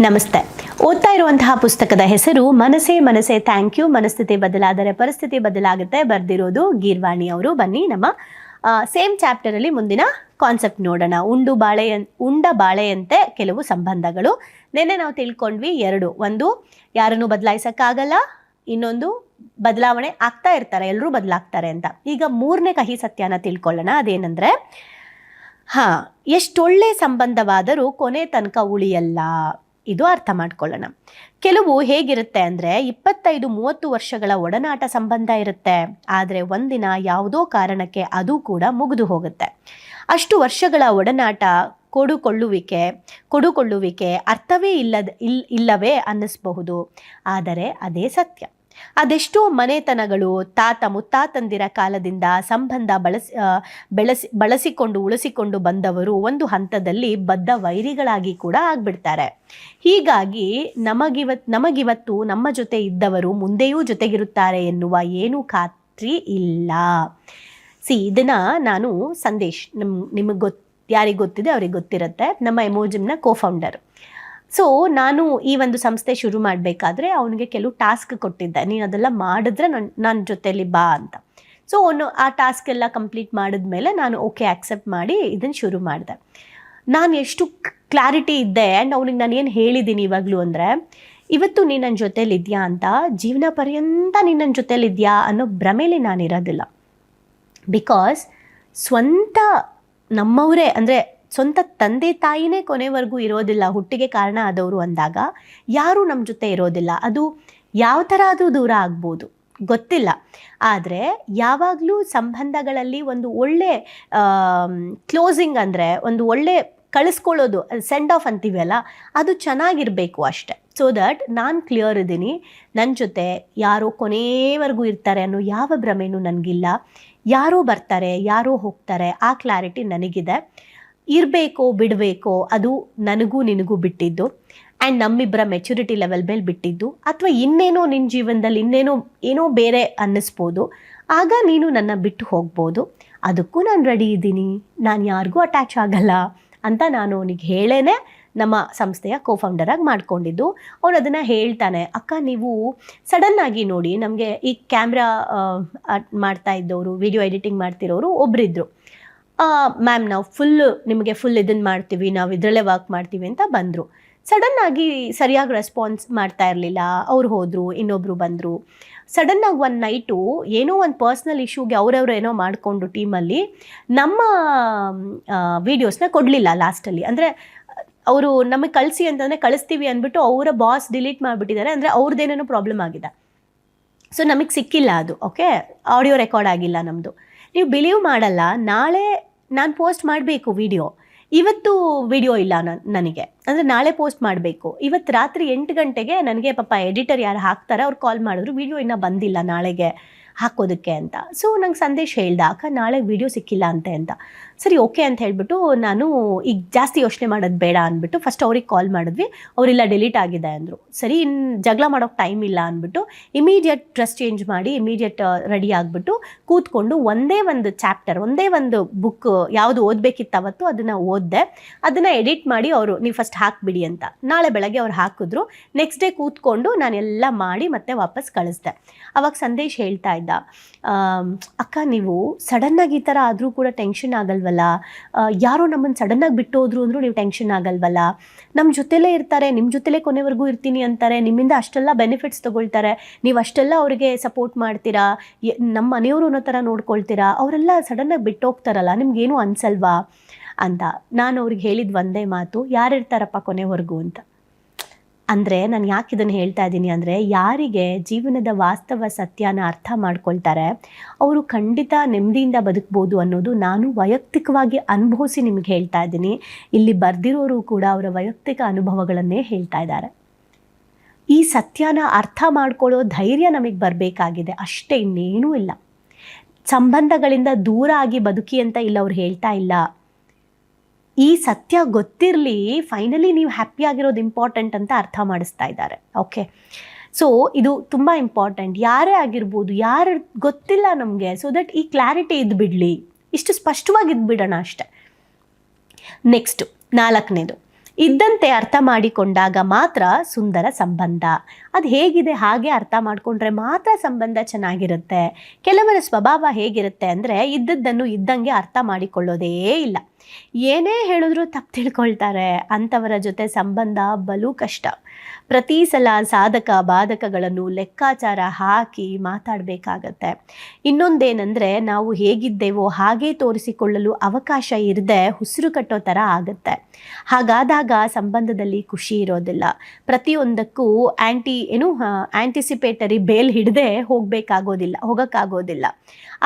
ನಮಸ್ತೆ. ಓದ್ತಾ ಇರುವಂತಹ ಪುಸ್ತಕದ ಹೆಸರು ಮನಸ್ಸೇ ಮನಸ್ಸೇ, ಥ್ಯಾಂಕ್ ಯು. ಮನಸ್ಥಿತಿ ಬದಲಾದರೆ ಪರಿಸ್ಥಿತಿ ಬದಲಾಗುತ್ತೆ. ಬರೆದಿರೋದು ಗೀರ್ವಾಣಿ ಅವರು. ಬನ್ನಿ ನಮ್ಮ ಸೇಮ್ ಚಾಪ್ಟರಲ್ಲಿ ಮುಂದಿನ ಕಾನ್ಸೆಪ್ಟ್ ನೋಡೋಣ. ಉಂಡು ಬಾಳೆ ಉಂಡ ಬಾಳೆಯಂತೆ ಕೆಲವು ಸಂಬಂಧಗಳು. ನಿನ್ನೆ ನಾವು ತಿಳ್ಕೊಂಡ್ವಿ ಎರಡು. ಒಂದು, ಯಾರನ್ನು ಬದಲಾಯಿಸೋಕ್ಕಾಗಲ್ಲ. ಇನ್ನೊಂದು, ಬದಲಾವಣೆ ಆಗ್ತಾ ಇರ್ತಾರೆ. ಎಲ್ಲರೂ ಬದಲಾಗ್ತಾರೆ ಅಂತ. ಈಗ ಮೂರನೇ ಕಹಿ ಸತ್ಯನ ತಿಳ್ಕೊಳ್ಳೋಣ. ಅದೇನೆಂದರೆ, ಹಾಂ, ಎಷ್ಟೊಳ್ಳೆ ಸಂಬಂಧವಾದರೂ ಕೊನೆ ತನಕ ಉಳಿಯಲ್ಲ. ಇದು ಅರ್ಥ ಮಾಡ್ಕೊಳ್ಳೋಣ. ಕೆಲವು ಹೇಗಿರುತ್ತೆ ಅಂದರೆ ಇಪ್ಪತ್ತೈದು ಮೂವತ್ತು ವರ್ಷಗಳ ಒಡನಾಟ ಸಂಬಂಧ ಇರುತ್ತೆ. ಆದರೆ ಒಂದಿನ ಯಾವುದೋ ಕಾರಣಕ್ಕೆ ಅದು ಕೂಡ ಮುಗಿದು ಹೋಗುತ್ತೆ. ಅಷ್ಟು ವರ್ಷಗಳ ಒಡನಾಟ ಕೊಡುಕೊಳ್ಳುವಿಕೆ ಕೊಡುಕೊಳ್ಳುವಿಕೆ ಅರ್ಥವೇ ಇಲ್ಲದ ಇಲ್ ಇಲ್ಲವೇ ಅನ್ನಿಸ್ಬಹುದು. ಆದರೆ ಅದೇ ಸತ್ಯ. ಅದೆಷ್ಟೋ ಮನೆತನಗಳು ತಾತ ಮುತ್ತಾತಂದಿರ ಕಾಲದಿಂದ ಸಂಬಂಧ ಬಳಸಿ ಬೆಳಸಿ ಬೆಳೆಸಿ, ಬಳಸಿಕೊಂಡು ಉಳಿಸಿಕೊಂಡು ಬಂದವರು ಒಂದು ಹಂತದಲ್ಲಿ ಬದ್ಧ ವೈರಿಗಳಾಗಿ ಕೂಡ ಆಗ್ಬಿಡ್ತಾರೆ. ಹೀಗಾಗಿ ನಮಗಿವತ್, ನಮಗಿವತ್ತು ನಮ್ಮ ಜೊತೆ ಇದ್ದವರು ಮುಂದೆಯೂ ಜೊತೆಗಿರುತ್ತಾರೆ ಎನ್ನುವ ಏನೂ ಖಾತ್ರಿ ಇಲ್ಲ. ಸಿ, ಇದನ್ನ ನಾನು ಸಂದೇಶ್, ನಿಮ್, ನಿಮಗೆ ಗೊತ್ತು ಯಾರಿಗೆ ಗೊತ್ತಿದೆ ಅವ್ರಿಗೆ ಗೊತ್ತಿರುತ್ತೆ. ನಮ್ಮ ಎಮೋಜಿಮ್ನ ಕೋಫೌಂಡರ್ ಸೊ ನಾನು ಈ ಒಂದು ಸಂಸ್ಥೆ ಶುರು ಮಾಡಬೇಕಾದ್ರೆ ಅವನಿಗೆ ಕೆಲವು ಟಾಸ್ಕ್ ಕೊಟ್ಟಿದ್ದೆ. ನೀನು ಅದೆಲ್ಲ ಮಾಡಿದ್ರೆ ನನ್ನ ನನ್ನ ಜೊತೆಲಿ ಬಾ ಅಂತ. ಸೊ ಅವನು ಆ ಟಾಸ್ಕ್ ಎಲ್ಲ ಕಂಪ್ಲೀಟ್ ಮಾಡಿದ್ಮೇಲೆ ನಾನು ಓಕೆ ಆಕ್ಸೆಪ್ಟ್ ಮಾಡಿ ಇದನ್ನು ಶುರು ಮಾಡಿದೆ. ನಾನು ಎಷ್ಟು ಕ್ಲಾರಿಟಿ ಇದ್ದೆ ಆ್ಯಂಡ್ ಅವನಿಗೆ ನಾನು ಏನು ಹೇಳಿದ್ದೀನಿ ಇವಾಗಲೂ ಅಂದರೆ, ಇವತ್ತು ನೀನು ನನ್ನ ಜೊತೇಲಿದ್ಯಾ ಅಂತ, ಜೀವನ ಪರ್ಯಂತ ನೀನು ನನ್ನ ಜೊತೇಲಿದ್ಯಾ ಅನ್ನೋ ಭ್ರಮೇಲಿ ನಾನು ಇರೋದಿಲ್ಲ. ಬಿಕಾಸ್ ಸ್ವಂತ ನಮ್ಮವರೇ, ಅಂದರೆ ಸ್ವಂತ ತಂದೆ ತಾಯಿನೇ ಕೊನೆವರೆಗೂ ಇರೋದಿಲ್ಲ, ಹುಟ್ಟಿಗೆ ಕಾರಣ ಆದವರು ಅಂದಾಗ ಯಾರೂ ನಮ್ಮ ಜೊತೆ ಇರೋದಿಲ್ಲ. ಅದು ಯಾವ ಥರ ಅದು ದೂರ ಆಗ್ಬೋದು? ಗೊತ್ತಿಲ್ಲ. ಆದರೆ ಯಾವಾಗಲೂ ಸಂಬಂಧಗಳಲ್ಲಿ ಒಂದು ಒಳ್ಳೆ ಕ್ಲೋಸಿಂಗ್ ಅಂದರೆ ಒಂದು ಒಳ್ಳೆ ಕಳಿಸ್ಕೊಳ್ಳೋದು ಸೆಂಡ್ ಆಫ್ ಅಂತೀವಲ್ಲ ಅದು ಚೆನ್ನಾಗಿರಬೇಕು ಅಷ್ಟೆ. ಸೊ ದಟ್ ನಾನು ಕ್ಲಿಯರ್ ಇದ್ದೀನಿ ನನ್ನ ಜೊತೆ ಯಾರೋ ಕೊನೆಯವರೆಗೂ ಇರ್ತಾರೆ ಅನ್ನೋ ಯಾವ ಭ್ರಮೆಯೂ ನನಗಿಲ್ಲ. ಯಾರೋ ಬರ್ತಾರೆ, ಯಾರೋ ಹೋಗ್ತಾರೆ, ಆ ಕ್ಲಾರಿಟಿ ನನಗಿದೆ. ಇರಬೇಕೋ, ಬಿಡಬೇಕೋ, ಅದು ನನಗೂ ನಿನಗೂ ಬಿಟ್ಟಿದ್ದು. ಆ್ಯಂಡ್ ನಮ್ಮಿಬ್ಬರ ಮೆಚುರಿಟಿ ಲೆವೆಲ್ ಮೇಲೆ ಬಿಟ್ಟಿದ್ದು. ಅಥವಾ ಇನ್ನೇನೋ ನಿನ್ನ ಜೀವನದಲ್ಲಿ ಇನ್ನೇನೋ, ಏನೋ ಬೇರೆ ಅನ್ನಿಸ್ಬೋದು. ಆಗ ನೀನು ನನ್ನ ಬಿಟ್ಟು ಹೋಗ್ಬೋದು. ಅದಕ್ಕೂ ನಾನು ರೆಡಿ ಇದ್ದೀನಿ. ನಾನು ಯಾರಿಗೂ ಅಟ್ಯಾಚ್ ಆಗಲ್ಲ ಅಂತ ನಾನು ಅವನಿಗೆ ಹೇಳೇನೆ. ನಮ್ಮ ಸಂಸ್ಥೆಯ ಕೋಫೌಂಡರಾಗಿ ಮಾಡ್ಕೊಂಡಿದ್ದು. ಅವನು ಅದನ್ನು ಹೇಳ್ತಾನೆ, ಅಕ್ಕ, ನೀವು ಸಡನ್ನಾಗಿ ನೋಡಿ, ನಮಗೆ ಈ ಕ್ಯಾಮ್ರಾ ಮಾಡ್ತಾ ಇದ್ದವರು ವಿಡಿಯೋ ಎಡಿಟಿಂಗ್ ಮಾಡ್ತಿರೋರು ಒಬ್ಬರಿದ್ದರು ಮ್ಯಾಮ್ ನಾವು ಫುಲ್ಲು ನಿಮಗೆ ಫುಲ್ ಇದನ್ನು ಮಾಡ್ತೀವಿ, ನಾವು ಇದರಲ್ಲೇ ವರ್ಕ್ ಮಾಡ್ತೀವಿ ಅಂತ ಬಂದರು. ಸಡನ್ನಾಗಿ ಸರಿಯಾಗಿ ರೆಸ್ಪಾನ್ಸ್ ಮಾಡ್ತಾ ಇರಲಿಲ್ಲ, ಅವ್ರು ಹೋದರು ಇನ್ನೊಬ್ಬರು ಬಂದರು. ಸಡನ್ನಾಗಿ ಒಂದು ನೈಟು ಏನೋ ಒಂದು ಪರ್ಸ್ನಲ್ ಇಶ್ಯೂಗೆ ಅವರವ್ರು ಏನೋ ಮಾಡಿಕೊಂಡು ಟೀಮಲ್ಲಿ ನಮ್ಮ ವೀಡಿಯೋಸ್ನ ಕೊಡಲಿಲ್ಲ ಲಾಸ್ಟಲ್ಲಿ ಅಂದರೆ, ಅವರು ನಮಗೆ ಕಳಿಸಿ ಅಂತಂದರೆ ಕಳಿಸ್ತೀವಿ ಅಂದ್ಬಿಟ್ಟು ಅವರ ಬಾಸ್ ಡಿಲೀಟ್ ಮಾಡಿಬಿಟ್ಟಿದ್ದಾರೆ, ಅಂದರೆ ಅವ್ರದ್ದೇನೇನೋ ಪ್ರಾಬ್ಲಮ್ ಆಗಿದೆ. ಸೊ ನಮಗೆ ಸಿಕ್ಕಿಲ್ಲ ಅದು ಓಕೆ ಆಡಿಯೋ ರೆಕಾರ್ಡ್ ಆಗಿಲ್ಲ ನಮ್ಮದು ನೀವು ಬಿಲೀವ್ ಮಾಡಲ್ಲ, ನಾಳೆ ನಾನು ಪೋಸ್ಟ್ ಮಾಡಬೇಕು ವಿಡಿಯೋ ಇವತ್ತು ವಿಡಿಯೋ ಇಲ್ಲ ನನ್ ನನಗೆ. ಅಂದರೆ ನಾಳೆ ಪೋಸ್ಟ್ ಮಾಡಬೇಕು. ಇವತ್ತು ರಾತ್ರಿ ಎಂಟು ಗಂಟೆಗೆ ನನಗೆ ಪಾಪ ಎಡಿಟರ್ ಯಾರು ಹಾಕ್ತಾರೆ ಅವ್ರು ಕಾಲ್ ಮಾಡಿದ್ರು ವಿಡಿಯೋ ಇನ್ನೂ ಬಂದಿಲ್ಲ ನಾಳೆಗೆ. ಹಾಕೋದಕ್ಕೆ ಅಂತ. ಸೊ ನಂಗೆ ಸಂದೇಶ ಹೇಳ್ದ, ಅಕ್ಕ, ನಾಳೆ ವಿಡಿಯೋ ಸಿಕ್ಕಿಲ್ಲ ಅಂತೆ ಅಂತ. ಸರಿ ಓಕೆ ಅಂತ ಹೇಳ್ಬಿಟ್ಟು ನಾನು ಈಗ ಜಾಸ್ತಿ ಯೋಚನೆ ಮಾಡೋದು ಬೇಡ ಅಂದ್ಬಿಟ್ಟು ಫಸ್ಟ್ ಅವ್ರಿಗೆ ಕಾಲ್ ಮಾಡಿದ್ವಿ. ಅವರಿಲ್ಲ ಡಿಲೀಟ್ ಆಗಿದೆ ಅಂದರು. ಸರಿ ಇನ್ನು ಜಗಳ ಮಾಡೋಕೆ ಟೈಮ್ ಇಲ್ಲ ಅಂದ್ಬಿಟ್ಟು ಇಮಿಡಿಯೇಟ್ ಡ್ರೆಸ್ ಚೇಂಜ್ ಮಾಡಿ ಇಮಿಡಿಯೇಟ್ ರೆಡಿ ಆಗಿಬಿಟ್ಟು ಕೂತ್ಕೊಂಡು ಒಂದೇ ಒಂದು ಚಾಪ್ಟರ್ ಒಂದೇ ಒಂದು ಬುಕ್ ಯಾವುದು ಓದಬೇಕಿತ್ತು ಅವತ್ತು ಅದನ್ನು ಓದಿದೆ. ಅದನ್ನು ಎಡಿಟ್ ಮಾಡಿ ಅವರು, ನೀವು ಫಸ್ಟ್ ಹಾಕ್ಬಿಡಿ ಅಂತ. ನಾಳೆ ಬೆಳಗ್ಗೆ ಅವ್ರು ಹಾಕಿದ್ರು. ನೆಕ್ಸ್ಟ್ ಡೇ ಕೂತ್ಕೊಂಡು ನಾನೆಲ್ಲ ಮಾಡಿ ಮತ್ತೆ ವಾಪಸ್ ಕಳಿಸ್ದೆ. ಅವಾಗ ಸಂದೇಶ್ ಹೇಳ್ತಾ ಇದ್ದ ಆಮ್, ಅಕ್ಕ ನೀವು ಸಡನ್ನಾಗಿ ಈ ಥರ ಆದರೂ ಕೂಡ ಟೆನ್ಷನ್ ಆಗಲ್ವಲ್ಲ? ಯಾರೋ ನಮ್ಮನ್ನು ಸಡನ್ನಾಗಿ ಬಿಟ್ಟು ಹೋದ್ರು ಅಂದರೂ ನೀವು ಟೆನ್ಷನ್ ಆಗಲ್ವಲ್ಲ? ನಮ್ಮ ಜೊತೆಲೇ ಇರ್ತಾರೆ ನಿಮ್ಮ ಜೊತೆಲೇ ಕೊನೆವರೆಗೂ ಇರ್ತೀನಿ ಅಂತಾರೆ ನಿಮ್ಮಿಂದ ಅಷ್ಟೆಲ್ಲ ಬೆನಿಫಿಟ್ಸ್ ತೊಗೊಳ್ತಾರೆ ನೀವು ಅಷ್ಟೆಲ್ಲ ಅವರಿಗೆ ಸಪೋರ್ಟ್ ಮಾಡ್ತೀರಾ ನಮ್ಮ ಮನೆಯವರು ಅನ್ನೋ ಥರ ನೋಡ್ಕೊಳ್ತೀರಾ ಅವರೆಲ್ಲ ಸಡನ್ನಾಗಿ ಬಿಟ್ಟು ಹೋಗ್ತಾರಲ್ಲ ನಿಮ್ಗೇನು ಅನ್ಸಲ್ವಾ? ಅಂತ ನಾನು ಅವ್ರಿಗೆ ಹೇಳಿದ ಒಂದೇ ಮಾತು ಯಾರಿರ್ತಾರಪ್ಪ ಕೊನೆವರೆಗೂ ಅಂತ. ಅಂದರೆ ನಾನು ಯಾಕೆ ಇದನ್ನು ಹೇಳ್ತಾ ಇದ್ದೀನಿ ಅಂದರೆ ಯಾರಿಗೆ ಜೀವನದ ವಾಸ್ತವ ಸತ್ಯನ ಅರ್ಥ ಮಾಡ್ಕೊಳ್ತಾರೆ, ಅವರು ಖಂಡಿತ ನೆಮ್ಮದಿಯಿಂದ ಬದುಕ್ಬೋದು ಅನ್ನೋದು ನಾನು ವೈಯಕ್ತಿಕವಾಗಿ ಅನುಭವಿಸಿ ನಿಮಗೆ ಹೇಳ್ತಾ ಇದ್ದೀನಿ ಇಲ್ಲಿ ಬರೆದಿರೋರು ಕೂಡ ಅವರ ವೈಯಕ್ತಿಕ ಅನುಭವಗಳನ್ನೇ ಹೇಳ್ತಾ ಇದ್ದಾರೆ ಈ ಸತ್ಯನ ಅರ್ಥ ಮಾಡ್ಕೊಳ್ಳೋ ಧೈರ್ಯ ನಮಗೆ ಬರಬೇಕಾಗಿದೆ, ಅಷ್ಟೇ ಇನ್ನೇನೂ ಇಲ್ಲ. ಸಂಬಂಧಗಳಿಂದ ದೂರ ಆಗಿ ಬದುಕಿ ಅಂತ ಇಲ್ಲ ಅವ್ರು ಹೇಳ್ತಾ ಇಲ್ಲ. ಈ ಸತ್ಯ ಗೊತ್ತಿರಲಿ ಫೈನಲಿ ನೀವು ಹ್ಯಾಪಿ ಆಗಿರೋದು ಇಂಪಾರ್ಟೆಂಟ್ ಅಂತ ಅರ್ಥ ಮಾಡಿಸ್ತಾ ಇದ್ದಾರೆ. ಓಕೆ ಸೊ ಇದು ತುಂಬ ಇಂಪಾರ್ಟೆಂಟ್ ಯಾರೇ ಆಗಿರ್ಬೋದು, ಯಾರು ಗೊತ್ತಿಲ್ಲ ನಮಗೆ ಸೊ ದಟ್ ಈ ಕ್ಲಾರಿಟಿ ಬಿಡಲಿ. ಇಷ್ಟು ಸ್ಪಷ್ಟವಾಗಿ ಇದ್ಬಿಡೋಣ ಅಷ್ಟೆ. ನೆಕ್ಸ್ಟು ನಾಲ್ಕನೇದು. ಇದ್ದಂತೆ ಅರ್ಥ ಮಾಡಿಕೊಂಡಾಗ ಮಾತ್ರ ಸುಂದರ ಸಂಬಂಧ. ಅದು ಹೇಗಿದೆ, ಹಾಗೆ ಅರ್ಥ ಮಾಡಿಕೊಂಡ್ರೆ ಮಾತ್ರ ಸಂಬಂಧ ಚೆನ್ನಾಗಿರುತ್ತೆ. ಕೆಲವರ ಸ್ವಭಾವ ಹೇಗಿರುತ್ತೆ ಅಂದರೆ, ಇದ್ದದ್ದನ್ನು ಇದ್ದಂಗೆ ಅರ್ಥ ಮಾಡಿಕೊಳ್ಳೋದೇ ಇಲ್ಲ. ಏನೇ ಹೇಳಿದ್ರು ತಪ್ಪು ತಿಳ್ಕೊಳ್ತಾರೆ. ಅಂಥವರ ಜೊತೆ ಸಂಬಂಧ ಬಲು ಕಷ್ಟ. ಪ್ರತಿ ಸಲ ಸಾಧಕ ಬಾಧಕಗಳನ್ನು ಲೆಕ್ಕಾಚಾರ ಹಾಕಿ ಮಾತಾಡಬೇಕಾಗತ್ತೆ. ಇನ್ನೊಂದೇನೆಂದರೆ ನಾವು ಹೇಗಿದ್ದೇವೋ ಹಾಗೇ ತೋರಿಸಿಕೊಳ್ಳಲು ಅವಕಾಶ ಇರದೆ ಉಸಿರು ಕಟ್ಟೋ ಥರ ಆಗುತ್ತೆ. ಹಾಗಾದಾಗ ಸಂಬಂಧದಲ್ಲಿ ಖುಷಿ ಇರೋದಿಲ್ಲ. ಪ್ರತಿಯೊಂದಕ್ಕೂ ಆ್ಯಂಟಿ ಏನು ಆ್ಯಂಟಿಸಿಪೇಟರಿ ಬೇಲ್ ಹಿಡದೆ ಹೋಗಬೇಕಾಗೋದಿಲ್ಲ, ಹೋಗೋಕ್ಕಾಗೋದಿಲ್ಲ.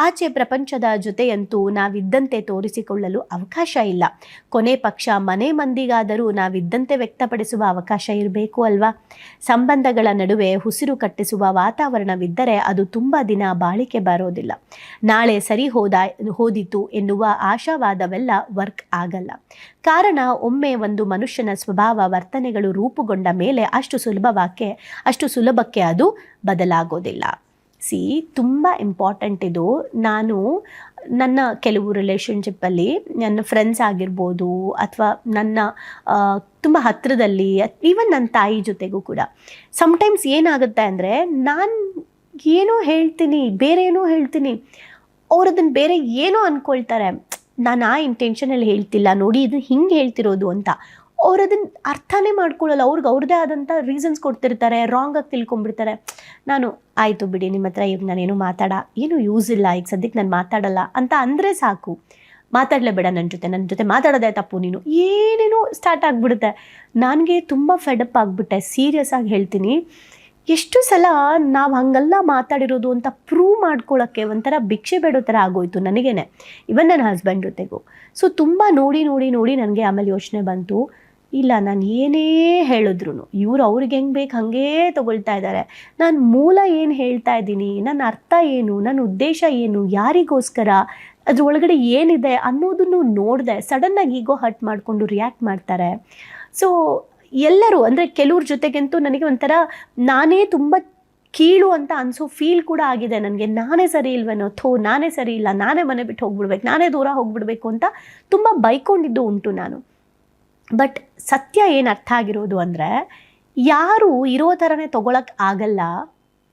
ಆಚೆ ಪ್ರಪಂಚದ ಜೊತೆಯಂತೂ ನಾವಿದ್ದಂತೆ ತೋರಿಸಿಕೊಳ್ಳಲು ಅವಕಾಶ ಇಲ್ಲ. ಕೊನೆ ಪಕ್ಷ ಮನೆ ಮಂದಿಗಾದರೂ ನಾವಿದ್ದಂತೆ ವ್ಯಕ್ತಪಡಿಸುವ ಅವಕಾಶ ಇರಬೇಕು ಅಲ್ವಾ? ಸಂಬಂಧಗಳ ನಡುವೆ ಉಸಿರು ಕಟ್ಟಿಸುವ ವಾತಾವರಣವಿದ್ದರೆ ಅದು ತುಂಬ ದಿನ ಬಾಳಿಕೆ ಬರೋದಿಲ್ಲ. ನಾಳೆ ಸರಿ ಹೋದ, ಹೋದಿತು ಎನ್ನುವ ಆಶಾವಾದವೆಲ್ಲ ವರ್ಕ್ ಆಗಲ್ಲ. ಕಾರಣ ಒಮ್ಮೆ ಒಂದು ಮನುಷ್ಯನ ಸ್ವಭಾವ ವರ್ತನೆಗಳು ರೂಪುಗೊಂಡ ಮೇಲೆ ಅಷ್ಟು ಸುಲಭವಾಕ್ಕೆ ಅಷ್ಟು ಸುಲಭಕ್ಕೆ ಅದು ಬದಲಾಗೋದಿಲ್ಲ. ಸಿ, ತುಂಬ ಇಂಪಾರ್ಟೆಂಟ್ ಇದು. ನಾನು ನನ್ನ ಕೆಲವು ರಿಲೇಷನ್ಶಿಪ್ಪಲ್ಲಿ ನನ್ನ ಫ್ರೆಂಡ್ಸ್ ಆಗಿರ್ಬೋದು ಅಥವಾ ನನ್ನ ತುಂಬ ಹತ್ತಿರದಲ್ಲಿ ಈವನ್ ನನ್ನ ತಾಯಿ ಜೊತೆಗೂ ಕೂಡ. ಸಮ್ಟೈಮ್ಸ್ ಏನಾಗುತ್ತೆ ಅಂದರೆ ನಾನು ಏನೋ ಹೇಳ್ತೀನಿ, ಬೇರೆ ಏನೋ ಹೇಳ್ತೀನಿ, ಅವ್ರು ಅದನ್ನು ಬೇರೆ ಏನೋ ಅಂದ್ಕೊಳ್ತಾರೆ ನಾನು ಆ ಇಂಟೆನ್ಷನಲ್ಲಿ ಹೇಳ್ತಿಲ್ಲ, ನೋಡಿ ಇದು ಹಿಂಗೆ ಹೇಳ್ತಿರೋದು ಅಂತ. ಅವ್ರು ಅದನ್ನು ಅರ್ಥನೇ ಮಾಡ್ಕೊಳ್ಳಲ್ಲ. ಅವ್ರಿಗೆ ಅವ್ರದ್ದೇ ಆದಂಥ ರೀಸನ್ಸ್ ಕೊಡ್ತಿರ್ತಾರೆ ರಾಂಗಾಗಿ ತಿಳ್ಕೊಂಬಿಡ್ತಾರೆ ನಾನು, ಆಯಿತು ಬಿಡಿ ನಿಮ್ಮ ಹತ್ರ ಈಗ ನಾನೇನು ಮಾತಾಡ, ಏನು ಯೂಸ್ ಇಲ್ಲ, ಈಗ ಸದ್ಯಕ್ಕೆ ನಾನು ಮಾತಾಡಲ್ಲ ಅಂತ ಅಂದರೆ ಸಾಕು. ಮಾತಾಡಲೇ ಬೇಡ ನನ್ನ ಜೊತೆ ನನ್ನ ಜೊತೆ ಮಾತಾಡೋದೇ ತಪ್ಪು ನೀನು. ಏನೇನೋ ಸ್ಟಾರ್ಟ್ ಆಗಿಬಿಡುತ್ತೆ. ನನಗೆ ತುಂಬ ಫೆಡಪ್ ಆಗಿಬಿಟ್ಟೆ. ಸೀರಿಯಸ್ ಆಗಿ ಹೇಳ್ತೀನಿ. ಎಷ್ಟು ಸಲ ನಾವು ಹಂಗೆಲ್ಲ ಮಾತಾಡಿರೋದು ಅಂತ ಪ್ರೂವ್ ಮಾಡ್ಕೊಳ್ಳೋಕ್ಕೆ ಒಂಥರ ಭಿಕ್ಷೆ ಬೇಡೋ ಥರ ಆಗೋಯ್ತು ನನಗೇನೆ. ಇವನ್ ನನ್ನ ಹಸ್ಬೆಂಡ್ ಜೊತೆಗೂ. ಸೊ ತುಂಬ ನೋಡಿ ನೋಡಿ ನೋಡಿ ನನಗೆ ಆಮೇಲೆ ಯೋಚನೆ ಬಂತು. ಇಲ್ಲ, ನಾನು ಏನೇ ಹೇಳಿದ್ರು ಇವ್ರು ಅವ್ರಿಗೆ ಹೆಂಗೆ ಬೇಕು ಹಾಗೇ ತಗೊಳ್ತಾ ಇದ್ದಾರೆ ನಾನು ಮೂಲ ಏನು ಹೇಳ್ತಾ ಇದ್ದೀನಿ ನನ್ನ ಅರ್ಥ ಏನು ನನ್ನ ಉದ್ದೇಶ ಏನು, ಯಾರಿಗೋಸ್ಕರ, ಅದ್ರ ಒಳಗಡೆ ಏನಿದೆ ಅನ್ನೋದನ್ನು ನೋಡಿದೆ ಸಡನ್ನಾಗಿ ಈಗೋ ಹಟ್ ಮಾಡಿಕೊಂಡು ರಿಯಾಕ್ಟ್ ಮಾಡ್ತಾರೆ. ಸೊ ಎಲ್ಲರೂ, ಅಂದರೆ ಕೆಲವ್ರ ಜೊತೆಗಂತೂ ನನಗೆ ಒಂಥರ ನಾನೇ ತುಂಬ ಕೀಳು ಅಂತ ಅನಿಸೋ ಫೀಲ್ ಕೂಡ ಆಗಿದೆ ನನಗೆ. ನಾನೇ ಸರಿ ಇಲ್ವೇನೋ, ಥೋ, ನಾನೇ ಸರಿ ಇಲ್ಲ, ನಾನೇ ಮನೆ ಬಿಟ್ಟು ಹೋಗ್ಬಿಡ್ಬೇಕು, ನಾನೇ ದೂರ ಹೋಗ್ಬಿಡ್ಬೇಕು ಅಂತ ತುಂಬ ಬೈಕೊಂಡಿದ್ದು ಉಂಟು ನಾನು. ಬಟ್ ಸತ್ಯ ಏನು ಅರ್ಥ ಆಗಿರೋದು ಅಂದರೆ, ಯಾರು ಇರೋ ಥರನೇ ತೊಗೊಳಕ್ಕೆ ಆಗಲ್ಲ,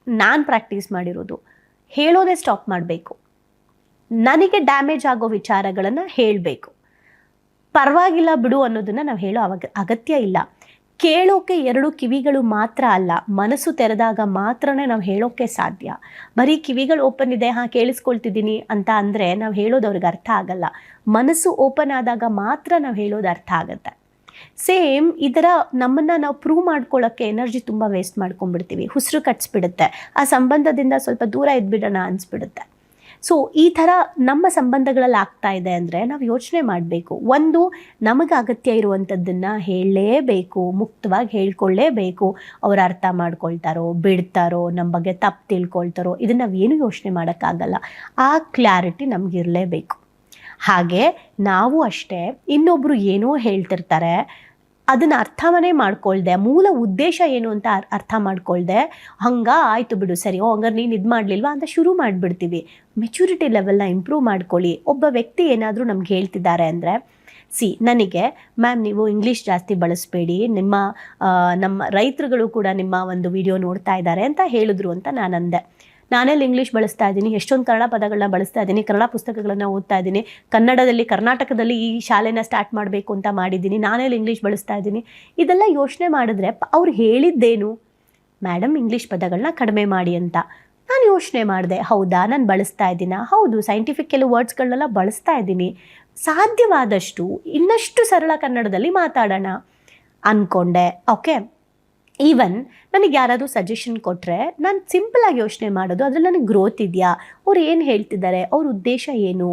ನಾನು ಪ್ರಾಕ್ಟೀಸ್ ಮಾಡಿರೋದು. ಹೇಳೋದೇ ಸ್ಟಾಪ್ ಮಾಡಬೇಕು. ನನಗೆ ಡ್ಯಾಮೇಜ್ ಆಗೋ ವಿಚಾರಗಳನ್ನು ಹೇಳಬೇಕು. ಪರವಾಗಿಲ್ಲ ಬಿಡು ಅನ್ನೋದನ್ನು ನಾವು ಹೇಳೋ ಅವಾಗ ಅಗತ್ಯ ಇಲ್ಲ. ಕೇಳೋಕೆ ಎರಡು ಕಿವಿಗಳು ಮಾತ್ರ ಅಲ್ಲ, ಮನಸ್ಸು ತೆರೆದಾಗ ಮಾತ್ರನೇ ನಾವು ಹೇಳೋಕ್ಕೆ ಸಾಧ್ಯ. ಬರೀ ಕಿವಿಗಳು ಓಪನ್ ಇದೆ, ಹಾಂ, ಕೇಳಿಸ್ಕೊಳ್ತಿದ್ದೀನಿ ಅಂತ ಅಂದರೆ ನಾವು ಹೇಳೋದು ಅವ್ರಿಗೆ ಅರ್ಥ ಆಗಲ್ಲ. ಮನಸ್ಸು ಓಪನ್ ಆದಾಗ ಮಾತ್ರ ನಾವು ಹೇಳೋದು ಅರ್ಥ ಆಗುತ್ತೆ. ಸೇಮ್ ಇದರ ನಮ್ಮನ್ನು ನಾವು ಪ್ರೂವ್ ಮಾಡ್ಕೊಳ್ಳೋಕ್ಕೆ ಎನರ್ಜಿ ತುಂಬ ವೇಸ್ಟ್ ಮಾಡ್ಕೊಂಡ್ಬಿಡ್ತೀವಿ. ಉಸಿರು ಕಟ್ಸ್ಬಿಡುತ್ತೆ. ಆ ಸಂಬಂಧದಿಂದ ಸ್ವಲ್ಪ ದೂರ ಇದ್ಬಿಡೋಣ ಅನಿಸ್ಬಿಡುತ್ತೆ. ಸೊ ಈ ಥರ ನಮ್ಮ ಸಂಬಂಧಗಳಲ್ಲಿ ಆಗ್ತಾ ಇದೆ ಅಂದರೆ ನಾವು ಯೋಚನೆ ಮಾಡಬೇಕು. ಒಂದು, ನಮಗೆ ಅಗತ್ಯ ಇರುವಂಥದ್ದನ್ನು ಹೇಳಲೇಬೇಕು, ಮುಕ್ತವಾಗಿ ಹೇಳ್ಕೊಳ್ಳೇಬೇಕು ಅವ್ರು ಅರ್ಥ ಮಾಡ್ಕೊಳ್ತಾರೋ, ಬಿಡ್ತಾರೋ ನಮ್ಮ ಬಗ್ಗೆ ತಪ್ಪು ತಿಳ್ಕೊಳ್ತಾರೋ, ಇದನ್ನು ನಾವೇನು ಯೋಚನೆ ಮಾಡೋಕ್ಕಾಗಲ್ಲ. ಆ ಕ್ಲಾರಿಟಿ ನಮಗಿರಲೇಬೇಕು ಹಾಗೆ ನಾವು ಅಷ್ಟೇ ಇನ್ನೊಬ್ಬರು ಏನೋ ಹೇಳ್ತಿರ್ತಾರೆ, ಅದನ್ನು ಅರ್ಥವನ್ನೇ ಮಾಡ್ಕೊಳ್ದೆ, ಮೂಲ ಉದ್ದೇಶ ಏನು ಅಂತ ಅರ್- ಅರ್ಥ ಮಾಡ್ಕೊಳ್ದೆ, ಹಂಗೆ ಆಯಿತು ಬಿಡು, ಸರಿ, ಓ, ಹಂಗಾರೆ ನೀನು ಇದು ಮಾಡಲಿಲ್ವಾ ಅಂತ ಶುರು ಮಾಡಿಬಿಡ್ತೀವಿ. ಮೆಚುರಿಟಿ ಲೆವೆಲ್ನ ಇಂಪ್ರೂವ್ ಮಾಡ್ಕೊಳ್ಳಿ. ಒಬ್ಬ ವ್ಯಕ್ತಿ ಏನಾದರೂ ನಮ್ಗೆ ಹೇಳ್ತಿದ್ದಾರೆ ಅಂದರೆ, ಸಿ, ನನಗೆ, ಮ್ಯಾಮ್ ನೀವು ಇಂಗ್ಲೀಷ್ ಜಾಸ್ತಿ ಬಳಸಬೇಡಿ, ನಿಮ್ಮ ನಮ್ಮ ರೈತರುಗಳು ಕೂಡ ನಿಮ್ಮ ಒಂದು ವಿಡಿಯೋ ನೋಡ್ತಾ ಇದ್ದಾರೆ ಅಂತ ಹೇಳಿದ್ರು ಅಂತ ನಾನು ಅಂದೆ. ನಾನೆಲ್ಲಿ ಇಂಗ್ಲೀಷ್ ಬಳಸ್ತಾ ಇದ್ದೀನಿ, ಎಷ್ಟೊಂದು ಕನ್ನಡ ಪದಗಳನ್ನ ಬಳಸ್ತಾ ಇದ್ದೀನಿ, ಕನ್ನಡ ಪುಸ್ತಕಗಳನ್ನ ಓದ್ತಾ ಇದ್ದೀನಿ, ಕನ್ನಡದಲ್ಲಿ, ಕರ್ನಾಟಕದಲ್ಲಿ ಈ ಶಾಲೆನ ಸ್ಟಾರ್ಟ್ ಮಾಡಬೇಕು ಅಂತ ಮಾಡಿದ್ದೀನಿ ನಾನೆಲ್ಲಿ ಇಂಗ್ಲೀಷ್ ಬಳಸ್ತಾ ಇದ್ದೀನಿ. ಇದೆಲ್ಲ ಯೋಚನೆ ಮಾಡಿದ್ರೆ ಅವ್ರು ಹೇಳಿದ್ದೇನು? ಮೇಡಮ್ ಇಂಗ್ಲೀಷ್ ಪದಗಳನ್ನ ಕಡಿಮೆ ಮಾಡಿ ಅಂತ. ನಾನು ಯೋಚನೆ ಮಾಡಿದೆ, ಹೌದಾ, ನಾನು ಬಳಸ್ತಾ ಇದ್ದೀನ? ಹೌದು ಸೈಂಟಿಫಿಕ್ ಕೆಲವು ವರ್ಡ್ಸ್ಗಳನ್ನೆಲ್ಲ ಬಳಸ್ತಾ ಇದ್ದೀನಿ. ಸಾಧ್ಯವಾದಷ್ಟು ಇನ್ನಷ್ಟು ಸರಳ ಕನ್ನಡದಲ್ಲಿ ಮಾತಾಡೋಣ. ಅಂದ್ಕೊಂಡೆ. ಓಕೆ ಈವನ್ ನನಗೆ ಯಾರಾದರೂ ಸಜೆಷನ್ ಕೊಟ್ಟರೆ ನಾನು ಸಿಂಪಲಾಗಿ ಯೋಚನೆ ಮಾಡೋದು, ಅದರಲ್ಲಿ ನನಗೆ ಗ್ರೋತ್ ಇದೆಯಾ? ಅವ್ರು ಏನು ಹೇಳ್ತಿದ್ದಾರೆ? ಅವ್ರ ಉದ್ದೇಶ ಏನು?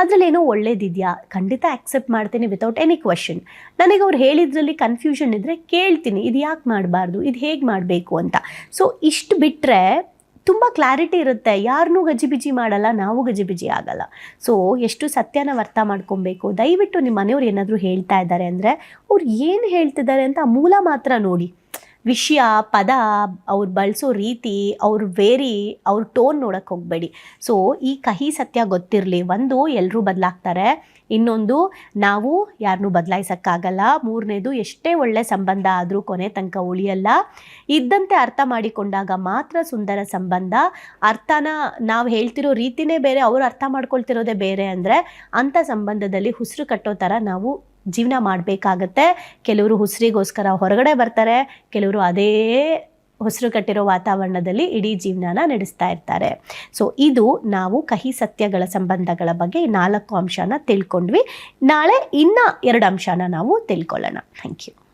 ಅದರಲ್ಲಿ ಏನೋ ಒಳ್ಳೇದಿದೆಯಾ? ಖಂಡಿತ ಆಕ್ಸೆಪ್ಟ್ ಮಾಡ್ತೀನಿ ವಿತೌಟ್ ಎನಿ ಕ್ವಶನ್ ನನಗೆ ಅವ್ರು ಹೇಳಿದ್ರಲ್ಲಿ ಕನ್ಫ್ಯೂಷನ್ ಇದ್ದರೆ ಕೇಳ್ತೀನಿ, ಇದು ಯಾಕೆ ಮಾಡಬಾರ್ದು? ಇದು ಹೇಗೆ ಮಾಡಬೇಕು ಅಂತ. ಸೊ ಇಷ್ಟು ಬಿಟ್ಟರೆ ತುಂಬ ಕ್ಲಾರಿಟಿ ಇರುತ್ತೆ. ಯಾರನ್ನೂ ಗಜಿಬಿಜಿ ಮಾಡಲ್ಲ, ನಾವು ಗಜಿಬಿಜಿ ಆಗಲ್ಲ. ಸೊ ಎಷ್ಟು ಸತ್ಯನ ಅರ್ಥ ಮಾಡ್ಕೊಬೇಕು? ದಯವಿಟ್ಟು ನಿಮ್ಮ ಮನೆಯವ್ರು ಏನಾದರೂ ಹೇಳ್ತಾ ಇದ್ದಾರೆ ಅಂದರೆ ಅವ್ರು ಏನು ಹೇಳ್ತಿದ್ದಾರೆ ಅಂತ ಮೂಲ ಮಾತ್ರ ನೋಡಿ. ವಿಷಯ, ಪದ, ಅವ್ರು ಬಳಸೋ ರೀತಿ, ಅವ್ರ ವೇರಿ, ಅವ್ರ ಟೋನ್ ನೋಡೋಕ್ಕೆ ಹೋಗಬೇಡಿ. ಸೊ ಈ ಕಹಿ ಸತ್ಯ ಗೊತ್ತಿರಲಿ. ಒಂದು ಎಲ್ಲರೂ ಬದಲಾಗ್ತಾರೆ. ಇನ್ನೊಂದು, ನಾವು ಯಾರನ್ನೂ ಬದಲಾಯಿಸೋಕ್ಕಾಗಲ್ಲ. ಮೂರನೇದು, ಎಷ್ಟೇ ಒಳ್ಳೆ ಸಂಬಂಧ ಆದರೂ ಕೊನೆ ತನಕ ಉಳಿಯಲ್ಲ. ಇದ್ದಂತೆ ಅರ್ಥ ಮಾಡಿಕೊಂಡಾಗ ಮಾತ್ರ ಸುಂದರ ಸಂಬಂಧ. ಅರ್ಥನ ನಾವು ಹೇಳ್ತಿರೋ ರೀತಿನೇ ಬೇರೆ, ಅವರು ಅರ್ಥ ಮಾಡ್ಕೊಳ್ತಿರೋದೇ ಬೇರೆ ಅಂದರೆ, ಅಂಥ ಸಂಬಂಧದಲ್ಲಿ ಉಸಿರು ಕಟ್ಟೋ ಥರ ನಾವು ಜೀವನ ಮಾಡಬೇಕಾಗತ್ತೆ. ಕೆಲವರು ಉಸಿರಿಗೋಸ್ಕರ ಹೊರಗಡೆ ಬರ್ತಾರೆ, ಕೆಲವರು ಅದೇ ಹೊಸರು ಕಟ್ಟಿರೋ ವಾತಾವರಣದಲ್ಲಿ ಇಡೀ ಜೀವನನ ನಡೆಸ್ತಾ ಇರ್ತಾರೆ. ಸೊ ಇದು ನಾವು ಕಹಿ ಸತ್ಯಗಳ ಸಂಬಂಧಗಳ ಬಗ್ಗೆ ನಾಲ್ಕು ಅಂಶನ ತಿಳ್ಕೊಂಡ್ವಿ. ನಾಳೆ ಇನ್ನೂ ಎರಡು ಅಂಶನ ನಾವು ತಿಳ್ಕೊಳ್ಳೋಣ. Thank you